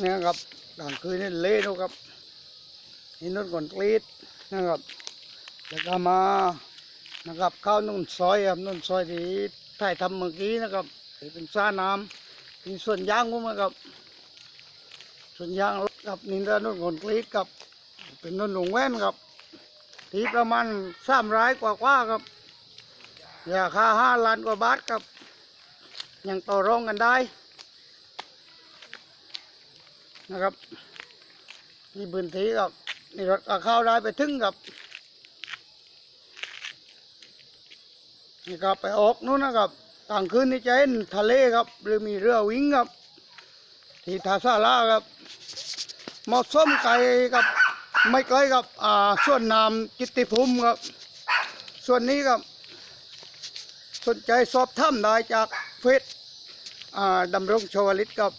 เนี่ยครับกลางคืนนี่เละนะครับนี่นุ่นก่อนกรีดนะครับแล้วก็มานะครับเข้านุ่นซอยครับนุ่นซอยที่ถ่ายทำเมื่อกี้นะครับที่เป็นสระน้ำมีส่วนยางผมนะครับ ส่วนยางกับนี่ด้านนุ่นก่อนกรีดกับเป็นนุ่นหลวงแว่นครับทีประมาณสามร้ายกว่าๆครับราคาห้าล้านกว่าบาทครับยังต่อรองกันได้ นะครับนี่พื้นที่ครับนี่รถก็เข้าได้ไปถึงกับนี่ครับไปออกนู้นนะครับกลางคืนนี่จะเห็นทะเลครับ หรือมีเรือวิ่งครับ ที่ท่าซาลาครับเหมาะสมไกลกับไม่ไกลกับอ่าส่วนน้ำกิตติภูมิครับ ส่วนนี้ครับ สนใจสอบถามได้จากเฟซอ่าดำรงชวลิตครับ